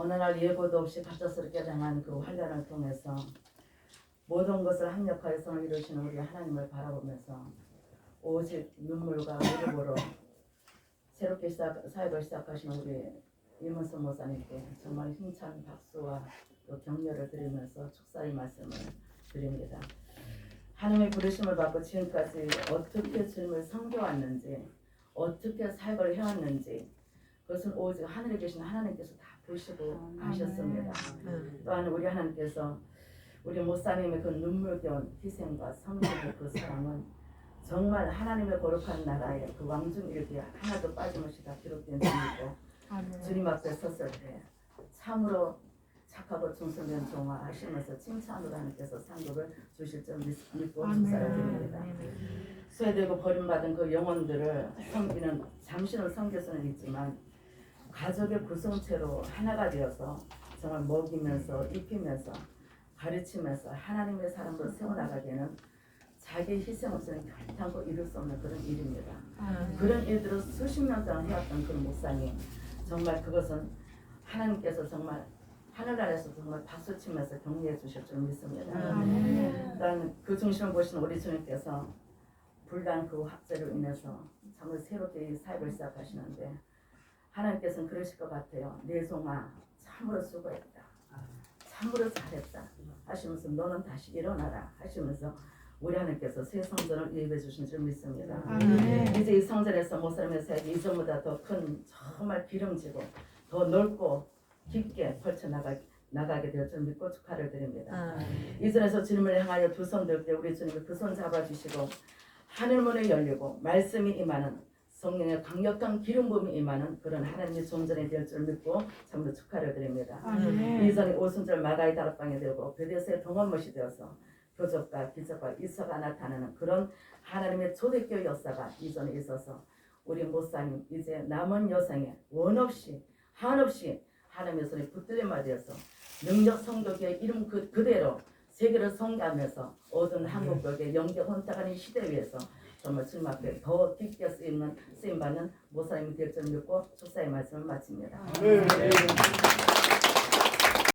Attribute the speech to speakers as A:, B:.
A: 어느 날 예고도 없이 갑작스럽게 당한 그 환란을 통해서 모든 것을 합력하여 성을 이루시는 우리 하나님을 바라보면서 오직 눈물과 무릎으로 새롭게 시작, 사역을 시작하시는 우리 이문수 목사님께 정말 힘찬 박수와 또 격려를 드리면서 축사의 말씀을 드립니다. 하나님의 부르심을 받고 지금까지 어떻게 주님을 섬겨왔는지 어떻게 사역을 해왔는지 그것은 오직 하늘에 계신 하나님께서 다 보시고 아셨습니다. 또한 우리 하나님께서 우리 목사님의 그 눈물겨운 희생과 섬김의 그 사랑은 정말 하나님의 거룩한 나라에 그 왕중 일기에 하나도 빠짐없이 다 기록된 중이고 주님 앞에 섰을 때 참으로 착하고 충성된 종아 하시면서 칭찬으로 하나님께서 상급을 주실 줄 믿- 믿고 축사를 드립니다. 소외되고 버림받은 그 영혼들을 섬기는 잠시는 섬길 수는 있지만 가족의 구성체로 하나가 되어서 정말 먹이면서 입히면서 가르치면서 하나님의 사람으로 세워나가기에는 자기 희생 없이는 결단코 이룰 수 없는 그런 일입니다. 그런 일들을 수십 년 동안 해왔던 그 목사님 정말 그것은 하나님께서 정말 하늘나라에서 정말 박수 치면서 격려해 주실 줄 믿습니다. 일단 그 중심을 보시는 우리 주님께서 불단 그 학제로 인해서 정말 새롭게 이 사역을 시작하시는데 하나님께서는 그러실 것 같아요. 내 송아 참으로 수고했다. 참으로 잘했다. 하시면서 너는 다시 일어나라 하시면서 우리 하나님께서 새 성전을 예배해 주신 줄 믿습니다. 이제 이 성전에서 모사람의 사역이 이전보다 더 큰 정말 기름지고 더 넓고 깊게 펼쳐 나가 나가게 될 줄 믿고 축하를 드립니다. 이전에서 주님을 향하여 두 손 들때 우리 주님이 그 손 잡아주시고 하늘 문이 열리고 말씀이 임하는 성령의 강력한 기름 부음이 임하는 그런 하나님의 존전이 될 줄 믿고 참으로 축하를 드립니다. 이전에 오순절 마가의 다락방이 되고 베데스의 동원못이 되어서 표적과 기적과 이서가 나타나는 그런 하나님의 초대교회 역사가 이전에 있어서 우리 목사님 이제 남은 여생에 원 없이 한없이 하나님의 손에 붙들림마 되어서 능력 성교의 이름 그, 그대로 세계를 성교하면서 얻은 한국교의 영계 혼탁하는 시대 위에서 정말 주님 앞에 더 깊게 쓰이는 쓰임받는 목사님이 될 줄 믿고 축사의 말씀을 마칩니다.
B: 네.